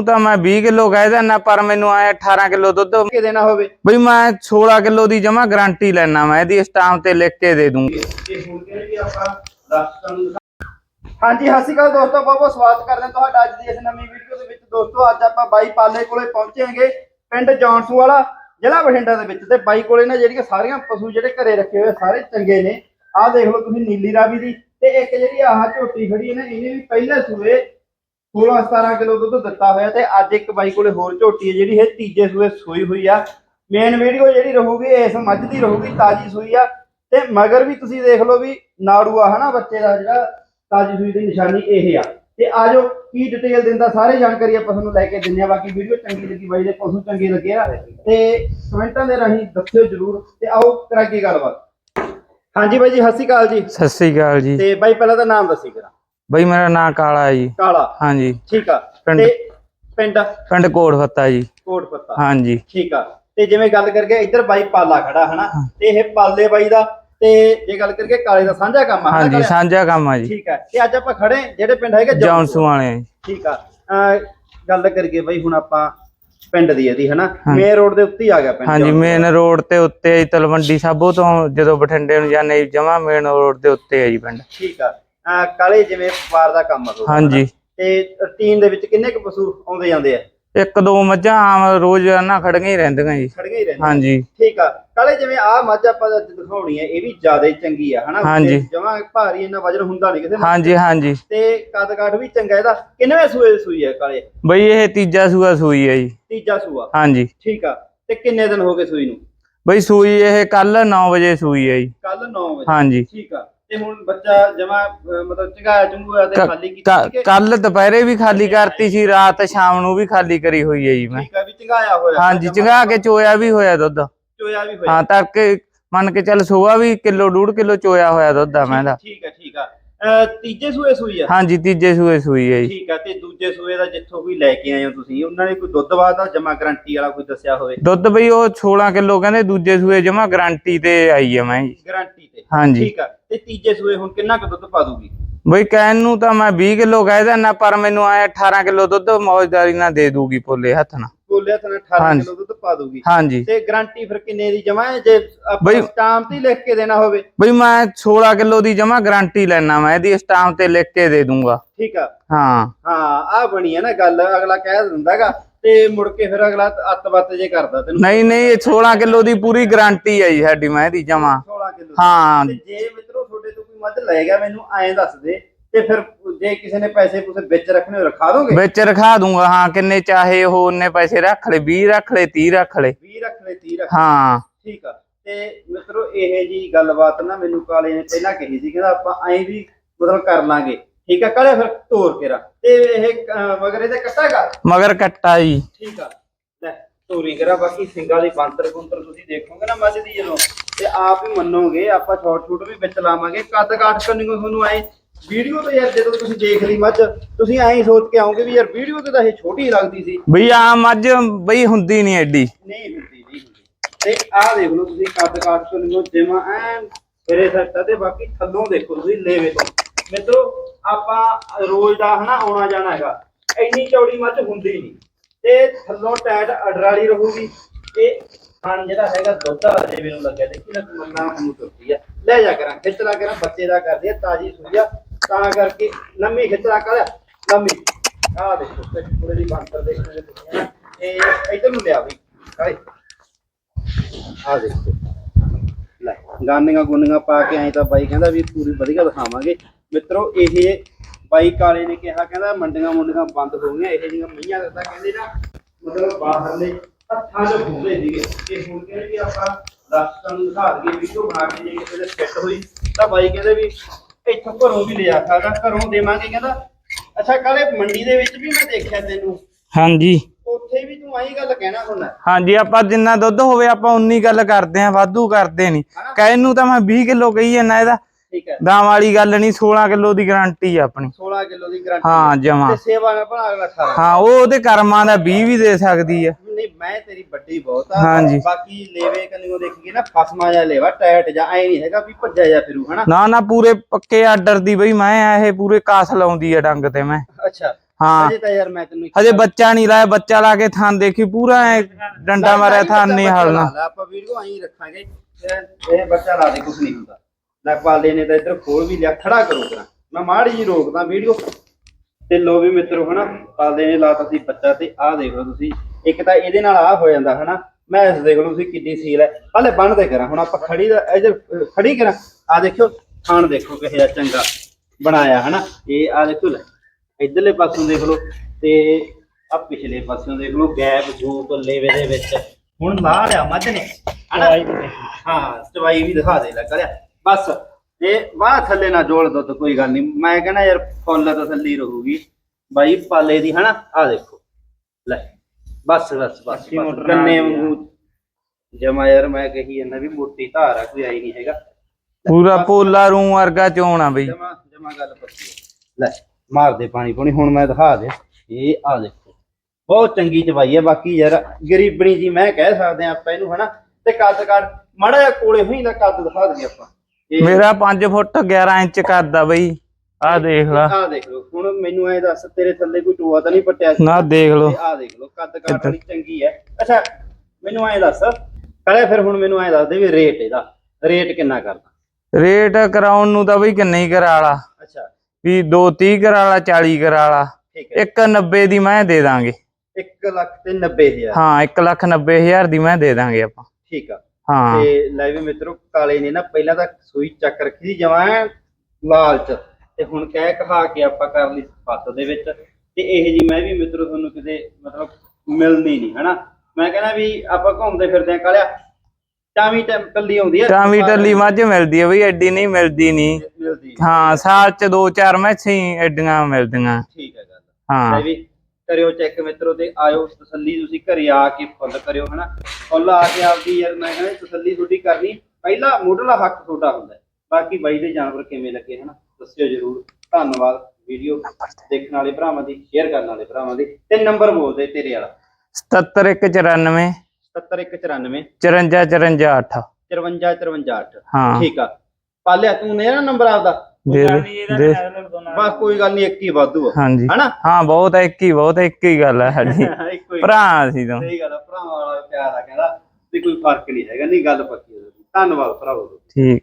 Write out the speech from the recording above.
ਨੂੰ ਤਾਂ ਮੈਂ 20 ਕਿਲੋ ਕਹਿ ਦਿੰਦਾ ਪਰ ਮੈਨੂੰ ਆਏ 18 ਕਿਲੋ ਦੁੱਧ ਕਿ ਦੇਣਾ ਹੋਵੇ। ਬਈ ਮੈਂ 16 ਕਿਲੋ ਦੀ ਜਮਾ ਗਾਰੰਟੀ ਲੈਣਾ ਮੈਂ ਇਹਦੀ ਸਟਾਂਪ ਤੇ ਲਿਖ ਕੇ ਦੇ ਦੂੰਗੀ ਤੇ ਹਾਂਜੀ ਸਤਿ ਸ਼੍ਰੀ ਅਕਾਲ ਦੋਸਤੋ ਬਹੁਤ ਬਹੁਤ ਸਵਾਗਤ ਕਰਦੇ ਹਾਂ ਤੁਹਾਡਾ ਅੱਜ ਦੀ ਇਸ ਨਵੀਂ ਵੀਡੀਓ ਦੇ ਵਿੱਚ। ਦੋਸਤੋ ਅੱਜ ਆਪਾਂ ਬਾਈ ਪਾਲੇ ਕੋਲੇ ਪਹੁੰਚੇਗੇ ਪਿੰਡ ਜੌਨਸੂ ਵਾਲਾ ਜ਼ਿਲ੍ਹਾ ਬਠਿੰਡਾ ਦੇ ਵਿੱਚ। ਤੇ ਬਾਈ ਕੋਲੇ ਨਾ ਜਿਹੜੀਆਂ ਸਾਰੀਆਂ ਪਸ਼ੂ ਜਿਹੜੇ ਘਰੇ ਰੱਖੇ ਹੋਏ ਸਾਰੇ ਚੰਗੇ ਨੇ। ਆਹ ਦੇਖ ਲਓ ਤੁਸੀਂ ਨੀਲੀ ਰਾਵੀ ਦੀ। ਤੇ ਇੱਕ ਜਿਹੜੀ ਆਹ ਝੋਟੀ ਖੜੀ ਹੈ ਨਾ ਇਹਨੇ ਵੀ ਪਹਿਲੇ ਸੂਏ 16 17 ਕਿਲੋ ਦੁੱਧ ਦਿੱਤਾ ਹੋਇਆ ਤੇ ਅੱਜ ਇੱਕ ਬਾਈ ਕੋਲੇ ਹੋਰ ਝੋਟੀ ਹੈ ਜਿਹੜੀ ਇਹ ਤੀਜੇ ਸੂਏ ਸੂਈ ਹੋਈ ਆ। ਮੇਨ ਵੀਡੀਓ ਜਿਹੜੀ ਰਹੂਗੀ ਇਸ ਮੱਝ ਦੀ ਰਹੂਗੀ ਤਾਜੀ ਸੂਈ ਆ। ਤੇ ਮਗਰ ਵੀ ਤੁਸੀਂ ਦੇਖ ਲਓ ਵੀ ਨਾੜੂ ਆ ਹਨਾ ਬੱਚੇ ਦਾ ਜਿਹੜਾ ਤਾਜੀ ਸੂਈ ਦੀ ਨਿਸ਼ਾਨੀ ਇਹ ਆ। ਤੇ ਆਜੋ ਕੀ ਡਿਟੇਲ ਦਿੰਦਾ ਸਾਰੇ ਜਾਣਕਾਰੀ ਆਪਾਂ ਤੁਹਾਨੂੰ ਲੈ ਕੇ ਦਿੰਦੇ ਆ। ਬਾਕੀ ਵੀਡੀਓ ਚੰਗੀ ਲੱਗੀ ਬਾਈ ਦੇ ਪਸ਼ੂ ਚੰਗੇ ਲੱਗੇ ਆ। ਤੇ ਕਮੈਂਟਾਂ ਦੇ ਰਾਹੀਂ ਦੱਸਿਓ ਜਰੂਰ। ਤੇ ਆਓ ਕਰਾਂਗੇ ਗੱਲਬਾਤ। ਹਾਂਜੀ ਬਾਈ ਜੀ ਸਤਿ ਸ਼੍ਰੀ ਅਕਾਲ ਜੀ। ਸਤਿ ਸ੍ਰੀ ਅਕਾਲ ਜੀ। ਤੇ ਬਾਈ ਪਹਿਲਾਂ ਤਾਂ ਨਾਮ ਦੱਸੀ ਕਰਾਂ। ਬਈ ਮੇਰਾ ਨਾਂ ਕਾਲਾ ਹੈ ਜੀ। ਕਾਲਾ। ਹਾਂਜੀ। ਠੀਕ ਆ। ਪਿੰਡ- ਤੇ ਪਿੰਡ? ਪਿੰਡ ਕੋਟਫੱਤਾ ਜੀ। ਕੋਟ ਪੱਤਾ ਹਾਂਜੀ। ਠੀਕ ਆ। ਤੇ ਜਿਵੇਂ ਗੱਲ ਕਰਕੇ ਇੱਧਰ ਬਾਈ ਪਾਲਾ ਖੜਾ ਹਨਾ? ਤੇ ਇਹ ਪਾਲੇ ਬਾਈ ਦਾ ਤੇ ਜੇ ਗੱਲ ਕਰਕੇ ਕਾਲੇ ਦਾ ਸਾਂਝਾ ਕੰਮ ਆ ਹਨਾ ਹਾਂਜੀ? ਸਾਂਝਾ ਕੰਮ ਆ ਜੀ। ਠੀਕ ਆ। ਤੇ ਅੱਜ ਆਪਾਂ ਖੜੇ ਜਿਹੜੇ ਪਿੰਡ ਹੈਗੇ ਜੌਨਸੂ। ਜੌਨਸੂ ਵਾਲੇ। ਆ ਜੀ। ਠੀਕ ਆ। ਅਹ ਗੱਲ ਕਰੀਏ ਬਾਈ ਹੁਣ ਆਪਾਂ ਪਿੰਡ ਦੀ ਇਹਦੀ ਹਨਾ। ਮੇਨ ਰੋਡ ਦੇ ਉੱਤੇ ਹੀ ਆ ਗਿਆ ਪਿੰਡ ਹਾਂਜੀ। ਮੇਨ ਰੋਡ ਤੇ ਉੱਤੇ ਆ ਜੀ ਤਲਵੰਡੀ ਸਾਬੋ ਤੋਂ ਜਦੋਂ ਬਠਿੰਡੇ ਨੂੰ ਜਾਂਦੇ ਜਮਾ ਮੇਨ ਰੋਡ ਦੇ ਉੱਤੇ ਹੈ ਜੀ ਪਿੰਡ। ਠੀਕ ਆ। ਕਾਲੇ ਜਿਵੇਂ ਵਪਾਰ ਦਾ ਕੰਮ ਆ ਤੁਹਾਡਾ, ਹਾਂਜੀ? ਤੇ ਰੂਟੀਨ ਦੇ ਵਿੱਚ ਕਿੰਨੇ ਕੁ ਪਸ਼ੂ ਆਉਂਦੇ ਜਾਂਦੇ ਆ? ਇੱਕ ਦੋ ਮੱਝਾਂ ਆਮ ਰੋਜ਼ ਨਾ ਖੜੀਆਂ ਹੀ ਰਹਿੰਦੀਆਂ ਜੀ। ਖੜੀਆਂ ਹੀ ਰਹਿੰਦੇ ਹਾਂਜੀ। ਠੀਕ ਆ। ਕਾਲੇ ਜਿਵੇਂ ਆ ਮੱਝ ਆਪਾਂ ਅੱਜ ਦਿਖਾਉਣੀ ਹੈ ਇਹ ਵੀ ਜ਼ਿਆਦਾ ਚੰਗੀ ਆ ਹਨਾ? ਹਾਂਜੀ। ਜਮਾ ਭਾਰੀ ਇੰਨਾ ਵਜਨ ਹੁੰਦਾ ਨਹੀਂ ਕਿਸੇ ਨੂੰ। ਹਾਂਜੀ ਹਾਂਜੀ। ਤੇ ਕਦ ਕਾਠ ਵੀ ਚੰਗਾ ਇਹਦਾ। ਕਿੰਨਵੇਂ ਸੂਏ ਦੀ ਸੂਈ ਹੈ ਕਾਲੇ? ਬਈ ਇਹ ਤੀਜਾ ਸੂਆ ਸੂਈ ਹੈ ਜੀ। ਤੀਜਾ ਸੂਆ। ਹਾਂਜੀ। ਠੀਕ ਆ। ਤੇ ਕਿੰਨੇ ਦਿਨ ਹੋ ਗਏ ਸੂਈ ਨੂੰ? ਬਈ ਸੂਈ ਇਹ ਕੱਲ 9 ਵਜੇ ਸੂਈ ਹੈ ਜੀ। ਕੱਲ 9 ਵਜੇ। ਹਾਂਜੀ। ਠੀਕ ਆ। ਤੇ ਹੁਣ ਬੱਚਾ ਜਮਾ ਮਤਲਬ ਚੰਗਾਇਆ ਚੰਗੂਆ ਤੇ ਖਾਲੀ ਕੀਤੀ ਸੀ ਕਿ ਕੱਲ ਦੁਪਹਿਰੇ ਵੀ ਖਾਲੀ ਕਰਤੀ ਸੀ ਰਾਤ ਸ਼ਾਮ ਨੂੰ ਵੀ ਖਾਲੀ ਕਰੀ ਹੋਈ ਹੈ ਜੀ ਮੈਂ। ਠੀਕ ਆ ਵੀ ਚੰਗਾਇਆ ਹੋਇਆ ਹਾਂਜੀ ਚੰਗਾ ਕੇ ਚੋਇਆ ਵੀ ਹੋਇਆ ਦੁੱਧ। ਚੋਇਆ ਵੀ ਹੋਇਆ। ਹਾਂ ਤੜਕੇ ਮੰਨ ਕੇ ਚੱਲ ਸੋਆ ਵੀ ਕਿਲੋ ਡੂਢ ਕਿਲੋ ਚੋਇਆ ਹੋਇਆ ਦੁੱਧ ਆ ਮੈਂ ਦਾ ਠੀਕ ਅਹ ਤੀਜੇ ਸੂਏ ਸੂਈ ਆ? ਹਾਂਜੀ ਤੀਜੇ ਸੂਏ ਸੂਈ ਹੈ ਜੀ। ਠੀਕ ਆ ਤੇ ਦੂਜੇ ਸੂਏ ਦਾ ਜਿੱਥੋਂ ਕੋਈ ਲੈ ਕੇ ਆਏ ਹੋ ਤੁਸੀਂ? ਉਹਨਾਂ ਨੇ ਕੋਈ ਦੁੱਧ ਬਾਅਦ ਦਾ ਜਮਾ ਗਾਰੰਟੀ ਵਾਲਾ ਕੋਈ ਦੱਸਿਆ ਹੋਵੇ? ਦੁੱਧ ਬਈ ਉਹ 16 ਕਿਲੋ ਕਹਿੰਦੇ ਦੂਜੇ ਸੂਏ ਜਮਾ ਗਾਰੰਟੀ ਤੇ ਆਈ ਆ ਮੈਂ ਜੀ। ਗਾਰੰਟੀ ਤੇ। ਹਾਂਜੀ। ਠੀਕ ਆ ਤੇ ਤੀਜੇ ਸੂਏ ਹੁਣ ਕਿੰਨਾ ਕੁ ਦੁੱਧ ਪਾ ਦੂਗੀ? ਬਈ ਕਹਿਣ ਨੂੰ ਤਾਂ ਮੈਂ 20 ਕਿਲੋ ਕਹਿ ਦਿੰਦਾ ਪਰ ਮੈਨੂੰ ਆਏ 18 ਕਿਲੋ ਦੁੱਧ ਮੌਜਦਾਰੀ ਨਾਲ ਦੇ ਦੂਗੀ ਪੋਲੇ ਹੱਥ ਨਾਲ। ਬੋਲਿਆ ਤਾਂ 18 ਹਾਂਜੀ। ਕਿਲੋ ਦੁੱਧ ਪਾ ਦੂਗੀ ਹਾਂਜੀ। ਤੇ ਗਾਰੰਟੀ ਫਿਰ ਕਿੰਨੇ ਦੀ ਜਮਾ ਹੈ? ਜੇ ਆਪਾਂ ਬਈ- ਤੇ ਹੀ ਲਿਖ ਕੇ ਦੇਣਾ ਹੋਵੇ। ਬਈ ਮੈਂ 16 ਕਿਲੋ ਦੀ ਜਮਾ ਗਾਰੰਟੀ ਲੈਣਾ ਮੈਂ ਇਹਦੀ ਸਟਾਂਪ ਤੇ ਲਿਖ ਕੇ ਦੇ ਦੂੰਗਾ। ਠੀਕ ਆ। ਹਾਂ। ਹਾਂ ਆ ਬਣੀ ਹੈ ਨਾ ਗੱਲ ਅਗਲਾ ਕਹਿ ਦਿੰਦਾਗਾ ਤੇ ਮੁੜ ਕੇ ਫਿਰ ਅਗਲਾ ਅੱਤ ਬੱਤ ਜੇ ਕਰਦਾ ਤੈਨੂੰ। ਨਹੀਂ ਨਹੀਂ ਇਹ 16 ਕਿਲੋ ਦੀ ਪੂਰੀ ਗਾਰੰਟੀ ਹੈ ਜੀ ਸਾਡੀ ਮੈਂ ਇਹਦੀ ਜਮਾ। 16 ਕਿਲੋ ਹਾਂ। ਤੇ ਜੇ ਮਿੱਤਰੋ ਤੁਹਾਡੇ ਤੋਂ ਕੋਈ ਮੱਝ ਲੈ ਗਿਆ ਮੈਨੂੰ ਐਂ ਦੱਸ ਦੇ ਤੇ ਫਿਰ ਜੇ ਕਿਸੇ ਨੇ ਪੈਸੇ ਪੂਸੇ ਵਿੱਚ ਰੱਖਣੇ ਹੋ ਰਖਾ ਦੋਗੇ? ਵਿੱਚ ਰਖਾ ਦੂੰਗਾ ਹਾਂ ਕਿੰਨੇ ਚਾਹੇ ਉਹ ਉਹਨੇ ਪੈਸੇ ਰੱਖ ਲੈ 20 ਰੱਖ ਲੈ 30 ਰੱਖ ਲੈ 20 ਰੱਖ ਲੈ 30 ਰੱਖ ਹਾਂ। ਠੀਕ ਆ। ਤੇ ਮਿੱਤਰੋ ਇਹ ਜੀ ਗੱਲਬਾਤ ਨਾ ਮੈਨੂੰ ਕਾਲੇ ਨੇ ਪਹਿਲਾਂ ਕਹੀ ਸੀ ਕਹਿੰਦਾ ਆਪਾਂ ਐਂ ਵੀ ਮਤਲਬ ਕਰ ਲਾਂਗੇ। ਠੀਕ ਆ ਕਾਲੇ ਫਿਰ ਤੋਰ ਕੇ ਰੱਖ। ਤੇ ਇਹ ਅਹ, ਮਗਰ ਇਹਦੇ ਕੱਟਾਗਾ ਮਗਰ ਕੱਟਾ ਜੀ। ਠੀਕ ਆ। ਲੈ ਤੋਰੀ ਕਰਾ ਬਾਕੀ ਸਿੰਗਾਂ ਦੀ ਬੰਤਰ ਕੁੰਤਰ ਤੁਸੀਂ ਦੇਖੋਗੇ ਨਾ ਮੱਝ ਦੀ ਜਦੋਂ। ਤੇ ਆਪ ਹੀ ਮੰਨੋਗੇ ਆਪਾਂ ਛੋਟ ਛੋਟ ਵੀ ਵਿੱਚ ਲਾਵਾਂਗੇ। ਕੱਦ ਕਾਠ ਕਰਨੀ ਤੁਹਾਨੂੰ ਐ ਵੀਡੀਓ ਤੇ ਯਾਰ ਜਦੋਂ ਤੁਸੀਂ ਦੇਖ ਲਈ ਮੱਝ ਤੁਸੀਂ ਐਂ ਹੀ ਸੋਚ ਕੇ ਆਓਗੇ ਵੀ ਯਾਰ ਵੀਡੀਓ ਤੇ ਤਾਂ ਇਹ ਛੋਟੀ ਲੱਗਦੀ ਸੀ। ਬਈ ਆ ਮੱਝ ਬਈ ਹੁੰਦੀ ਨਹੀਂ ਐਡੀ। ਨਹੀਂ ਹੁੰਦੀ ਨਹੀਂ ਹੁੰਦੀ। ਤੇ ਆਹ ਦੇਖ ਲਓ ਤੁਸੀਂ ਕੱਦ ਕਾਠ ਕਰਨੀ ਜਿਵੇਂ ਐਨ ਤੇਰੇ ਸੱਟਾ ਤੇ ਬਾਕੀ ਥੱਲੋਂ ਦੇਖੋ ਤੁਸੀਂ ਲੇਵੇ ਤੋਂ। ਮਿੱਤਰੋ ਆਪਾਂ ਰੋਜ਼ ਦਾ ਹਨਾ ਆਉਣਾ ਜਾਣਾ ਹੈਗਾ ਇੰਨੀ ਚੌੜੀ ਮੱਝ ਹੁੰਦੀ ਨਹੀਂ। ਤੇ ਥੱਲੋਂ ਟੈਟ ਅਡਰ ਵਾਲੀ ਰਹੂਗੀ। ਤੇ ਖਾਣ ਜਿਹੜਾ ਹੈਗਾ ਦੁੱਧ ਵਾਲਾ ਜਿਵੇਂ ਨੂੰ ਲੱਗਿਆ ਦੇਖੀ ਨਾ ਮੰਨਾ ਨੂੰ ਤੁਰਦੀ ਆ। ਲੈ ਜਾ ਕਰਾਂ ਖਿੱਚਲਾ ਕਰਾਂ ਬੱਚੇ ਦਾ ਕਰਦੀ ਆ ਤਾਜੀ ਸੂਈ ਆ। ਤਾਂ ਕਰਕੇ ਲੰਮੀ ਖਿੱਚਲਾ ਕਰ, ਲੰਮੀ। ਆਹ ਦੇਖੋ, ਤੇ ਪੂਰੇ ਦੀ ਬੰਤਰ ਦੇਖੋਗੇ ਤੁਸੀਂ, ਹਨਾ? ਇਧਰ ਨੂੰ ਲਿਆ ਬਈ ਕਾਲੇ ਆ ਦੇਖੋ। ਲੈ, ਗਾਨੀਆਂ ਗੁੰਨੀਆਂ ਪਾ ਕੇ ਐਂ ਤਾਂ ਬਾਈ ਕਹਿੰਦਾ ਵੀ ਪੂਰੀ ਵਧੀਆ ਦਿਖਾਵਾਂਗੇ। ਮਿੱਤਰੋ, ਇਹ ਬਾਈ ਕਾਲੇ ਨੇ ਕਿਹਾ, ਕਹਿੰਦਾ ਮੰਡੀਆਂ ਮੁੰਡੀਆਂ ਬੰਦ ਹੋ ਗਈਆਂ, ਇਹ ਜਿਹੀਆਂ ਮਈਆਂ ਤਾਂ ਕਹਿੰਦੇ ਨਾ, ਮਤਲਬ ਬਾਹਰਲੇ ਹੱਥਾਂ 'ਚ ਹੁੰਦੇ ਸੀਗੇ। ਇਹ ਹੁਣ ਕਹਿੰਦੇ ਵੀ ਆਪਾਂ ਦਰਸ਼ਕਾਂ ਨੂੰ ਦਿਖਾ ਦਈਏ ਵੀਡੀਓ ਬਣਾ ਕੇ ਜੇ ਕਿਸੇ ਦੇ ਫਿੱਟ ਹੋਈ। ਤਾਂ ਬਾਈ ਕਹਿੰਦੇ ਵੀ ਇੱਥੋਂ ਘਰੋਂ ਵੀ ਲਿਆ ਸਕਦਾ ਘਰੋਂ ਦੇਵਾਂਗੇ ਕਹਿੰਦਾ ਅੱਛਾ ਕਾਲੇ ਮੰਡੀ ਦੇ ਵਿੱਚ ਵੀ ਮੈਂ ਦੇਖਿਆ ਤੈਨੂੰ। ਹਾਂਜੀ। ਉੱਥੇ ਵੀ ਤੂੰ ਆਹੀ ਗੱਲ ਕਹਿਣਾ ਹੁੰਦਾ। ਹਾਂਜੀ ਆਪਾਂ ਜਿੰਨਾ ਦੁੱਧ ਹੋਵੇ ਆਪਾਂ ਉਨੀ ਗੱਲ ਕਰਦੇ ਆਂ ਵਾਧੂ ਕਰਦੇ ਨਹੀਂ? ਕਹਿਣ ਨੂੰ ਤਾਂ ਮੈਂ 20 ਕਿਲੋ ਕਹੀ ਜਾਂਦਾ ਇਹਦਾ। ਠੀਕ ਹੈ। ਗਾਂ ਵਾਲੀ ਗੱਲ ਨਹੀਂ 16 ਕਿਲੋ ਦੀ ਗਾਰੰਟੀ ਆ ਆਪਣੀ। 16 ਕਿਲੋ ਦੀ ਗਾਰੰਟੀ ਹਾਂ ਜਮਾ। ਤੇ ਸੇਵਾ ਨਾਲ ਭਲਾ ਅਗਲਾ 18 ਹਾਂ ਉਹ ਉਹਦੇ ਕਰਮਾਂ ਦਾ 20 ਵੀ ਦੇ ਸਕਦੀ ਆ। ਨਹੀਂ ਮੈਂ ਤੇਰੀ ਵੱਡੀ ਬਹੁਤ ਆ। ਹਾਂਜੀ। ਬਾਕੀ ਲੇਵੇ ਕੰਨਿਓ ਦੇਖੀਏ ਨਾ ਫਸਮਾ ਜਾ ਲੇਵਾ ਟਾਇਟ ਜਾਂ ਐ ਨਹੀਂ ਹੈਗਾ ਵੀ ਭੱਜਿਆ ਜਾ ਫਿਰੂ ਹਨਾ? ਨਾ ਨਾ ਪੂਰੇ ਪੱਕੇ ਆਰਡਰ ਦੀ ਬਈ ਮੈਂ ਇਹ ਪੂਰੇ ਕਾਸ ਲਾਉਂਦੀ ਆ ਡੰਗ ਤੇ ਮੈਂ। ਅੱਛਾ। ਹਾਂ। ਅਜੇ ਤਾਂ ਯਾਰ ਮੈਂ ਤੈਨੂੰ ਇੱਕ ਹਜੇ ਬੱਚਾ ਨਹੀਂ ਲਾਇਆ ਬੱਚਾ ਲਾ ਕੇ ਥਾਂ ਦੇਖੀ ਪੂਰਾ ਐ ਡੰਡਾ ਮਾਰਿਆ ਥਾਂ ਨਹੀਂ ਹਲਣਾ। ਲਾ ਲਾ, ਆਪਾਂ ਵੀਡੀਓ ਰੱਖਾਂਗੇ। ਤੇ ਇਹ ਬੱਚਾ ਲਾ ਦੇ ਕੁਝ ਨਹੀਂ ਹੁੰਦਾ। ਲੈ ਪਾਲੇ ਨੇ ਤਾਂ ਇੱਧਰ ਖੋਲ ਵੀ ਲਿਆ ਖੜਾ ਕਰੋ ਮੈਂ ਮਾੜੀ ਜੀ ਰੋਕਦਾ ਵੀਡੀਓ ਤੇ ਲੋ ਵੀ ਮਿੱਤਰੋ ਹਨਾ? ਪਾਲੇ ਨੇ ਲਾਤਾ ਸੀ ਬੱਚਾ ਤੇ ਆਹ ਦੇਖ ਲਓ ਤੁਸੀਂ। ਇੱਕ ਤਾਂ ਇਹਦੇ ਨਾਲ ਆਹ ਹੋ ਜਾਂਦਾ ਹਨਾ ਮੈਂ ਇਸ ਦੇਖ ਲਓ ਤੁਸੀਂ ਕਿੱਡੀ ਸੀਲ ਹੈ। ਹਾਲੇ ਬੰਨਦੇ ਕਰਾਂ ਹੁਣ ਆਪਾਂ ਖੜੀ ਦਾ ਇੱਧਰ ਖੜੀ ਕਰਾਂ ਆਹ ਦੇਖਿਓ ਥਾਣ ਦੇਖੋ ਕਿਹੋ ਜਿਹਾ ਚੰਗਾ ਬਣਾਇਆ ਹਨਾ। ਇਹ ਆਹ ਦੇਖੋ ਲੈ ਇਧਰਲੇ ਪਾਸੋਂ ਦੇਖ ਲਓ ਤੇ ਆ ਪਿਛਲੇ ਪਾਸੋਂ ਦੇਖ ਲਓ ਗੈਪ ਜੂਪ ਲੇਵੇ ਦੇ ਵਿੱਚ। ਹੁਣ ਲਾ ਲਿਆ ਮੱਝ ਨੇ ਹਨਾ? ਹਾਂ ਚਵਾਈ ਵੀ ਦਿਖਾ ਦੇ ਲੈ ਕਰਿਆ ਬਸ ਇਹ ਵਾਹ ਥੱਲੇ ਨਾ ਜੋੜ ਦੁੱਧ ਕੋਈ ਗੱਲ ਨਹੀਂ ਮੈਂ ਕਹਿੰਦਾ ਯਾਰ ਫੁੱਲ ਤਸੱਲੀ ਰਹੂਗੀ। ਬਾਈ ਪਾਲੇ ਦੀ ਹਨਾ? ਆ ਦੇਖੋ ਲੈ। ਬਸ ਬਸ ਬਸ ਅੱਛੀ ਮੋਟਰ ਨਾਲ ਗੰਨੇ ਆ। ਵਾਂਗੂ ਜਮਾ ਯਾਰ ਮੈਂ ਕਹੀ ਜਾਂਦਾ ਵੀ ਮੋਟੀ ਧਾਰ ਆ ਕੋਈ ਆਈ ਨਹੀਂ ਹੈਗਾ। ਪੂਰਾ ਪੋਲਾ ਰੂ ਵਰਗਾ ਚੋਣ ਆ ਬਈ। ਜਮਾ ਜਮਾ ਗੱਲ ਪੱਕੀ ਹੈ। ਲੈ ਮਾਰ ਦੇ ਪਾਣੀ ਪੂਣੀ ਹੁਣ ਮੈਂ ਦਿਖਾ ਦੇ। ਇਹ ਆ ਦੇਖੋ। ਬਹੁਤ ਚੰਗੀ ਚਵਾਈ ਹੈ ਬਾਕੀ ਯਾਰ ਗਰੀਬਣੀ ਜੀ ਮੈਂ ਕਹਿ ਸਕਦੇ ਆ ਆਪਾਂ ਇਹਨੂੰ ਹਨਾ? ਤੇ ਕੱਦ ਕੱਦ ਮਾੜਾ ਜਿਹਾ ਕੋਲੇ ਹੋਈ ਦਾ ਕੱਦ ਦਿਖਾ ਦਈਏ ਆਪਾਂ। ਇਹ ਮੇਰਾ 5 ਫੁੱਟ 11 ਇੰਚ ਕਰਦਾ ਬਈ। ਆਹ ਦੇਖ ਲਾ। ਆਹ ਦੇਖ ਲਓ। ਹੁਣ ਮੈਨੂੰ ਐ ਦੱਸ ਤੇਰੇ ਥੱਲੇ ਕੋਈ ਟੋਆ ਤਾਂ ਨਹੀਂ ਪੱਟਿਆ ਸੀ? ਨਾ ਦੇਖ ਤੇ ਆਹ ਦੇਖ ਲਓ ਕੱਦ ਕੱਦ ਵਾਲੀ ਚੰਗੀ ਹੈ ਅੱਛਾ ਮੈਨੂੰ ਐ ਦੱਸ ਕਲੇ ਫਿਰ ਹੁਣ ਮੈਨੂੰ ਐ ਦੱਸ ਦੇ ਵੀ ਰੇਟ ਇਹਦਾ। ਰੇਟ ਕਿੰਨਾ ਕਰਦਾ? ਰੇਟ ਕਰਾਉਣ ਨੂੰ ਤਾਂ ਬਈ ਕਿੰਨੇ ਹੀ ਕਰਾਲਾ ਅੱਛਾ। ਵੀ 230 ਕਰਾਲਾ 40 ਕਰਾਲਾ ਠੀਕ ਹੈ 190 ਦੀ ਮੈਂ ਦੇ ਦਾਂਗੇ। 1 ਲੱਖ ਤੇ 90000 ਹਾਂ 1 ਲੱਖ 90 ਹਜ਼ਾਰ ਦੀ ਮੈਂ ਦੇ ਦਾਂਗੇ ਆਪਾਂ। ਠੀਕ ਆ। ਹਾਂ। ਤੇ ਲੈ ਵੀ ਮਿੱਤਰੋ ਕਾਲੇ ਨੇ ਨਾ ਪਹਿਲਾਂ ਤਾਂ ਸੂਈ ਚੱਕ ਰੱਖੀ ਸੀ ਜਮਾਂ ਲਾਲ ਚ। ਤੇ ਹੁਣ ਕਹਿ ਕਹਾ ਕੇ ਆਪਾਂ ਕਰ ਲਈ ਪੱਤ ਦੇ ਵਿੱਚ। ਤੇ ਇਹ ਜੀ ਮੈਂ ਵੀ ਮਿੱਤਰੋ ਤੁਹਾਨੂੰ ਕਿਤੇ ਮਤਲਬ ਮਿਲਦੀ ਨਹੀਂ ਹਨਾ? ਮੈਂ ਕਹਿੰਦਾ ਵੀ ਆਪਾਂ ਘੁੰਮਦੇ ਫਿਰਦੇ ਆ ਕਾਲਿਆ ਟਾਵੀ ਟੱਲੀ ਆਉਂਦੀ ਆ? ਟਾਮੀ ਟੱਲੀ ਮੱਝ ਮਿਲਦੀ ਆ ਬਈ ਐਡੀ ਨਹੀਂ ਮਿਲਦੀ ਨਹੀਂ ਹਾਂ ਸਾਲ ਚ ਦੋ ਚਾਰ ਹੀ ਐਡੀਆਂ ਮਿਲਦੀਆਂ। ਠੀਕ ਹੈ ਗੱਲ। ਹਾਂ। ਵੀ ਕਰਿਓ ਚੈੱਕ ਮਿੱਤਰੋ ਤੇ ਆਇਓ ਤਸੱਲੀ ਤੁਸੀਂ ਘਰੇ ਆ ਕੇ ਫੁੱਲ ਕਰਿਓ ਹਨਾ? ਫੁੱਲ ਆ ਕੇ ਆਪਦੀ ਯਾਰ ਮੈਂ ਕਹਿੰਦਾ ਤਸੱਲੀ ਤੁਹਾਡੀ ਕਰਨੀ। ਪਹਿਲਾ ਮੁੱਢਲਾ ਹੱਕ ਤੁਹਾਡਾ ਹੁੰਦਾ। ਬਾਕੀ ਬਾਈ ਦੇ ਜਾਨਵਰ ਕਿਵੇਂ ਲੱਗੇ ਹਨਾ? ਦੱਸਿਓ ਜਰੂਰ। ਧੰਨਵਾਦ ਵੀਡੀਓ ਦੇਖਣ ਵਾਲੇ ਭਰਾਵਾਂ ਦੀ ਸ਼ੇਅਰ ਕਰਨ ਵਾਲੇ ਭਰਾਵਾਂ ਦੀ। ਤੇ ਨੰਬਰ ਬੋਲ ਦੇ ਤੇਰੇ ਵਾਲਾ। 77194 7194 54 54 54 548 ਹਾਂ। ਠੀਕ ਆ। ਪਾਲਿਆ ਤੂੰ ਨੇ ਨਾ ਨੰਬਰ ਆਪਦਾ ਬਸ ਕੋਈ ਗੱਲ ਨਹੀਂ ਇੱਕ ਹੀ ਵਾਧੂ ਆ। ਹਾਂਜੀ। ਹਨਾ? ਹਾਂ ਬਹੁਤ ਹੈ ਇੱਕ ਹੀ ਬਹੁਤ ਹੈ ਇੱਕ ਹੀ ਗੱਲ ਹੈ ਸਾਡੀ ਭਰਾ ਅਸੀਂ ਤਾਂ ਸਹੀ ਗੱਲ ਆ ਭਰਾਵਾਂ ਵਾਲਾ ਪਿਆਰ ਆ ਕਹਿੰਦਾ ਵੀ ਕੋਈ ਫ਼ਰਕ ਨਹੀਂ ਹੈਗਾ ਨਹੀਂ ਗੱਲ ਪੱਕੀ ਹੈ ਧੰਨਵਾਦ ਭਰਾਵੋ। ਠੀਕ।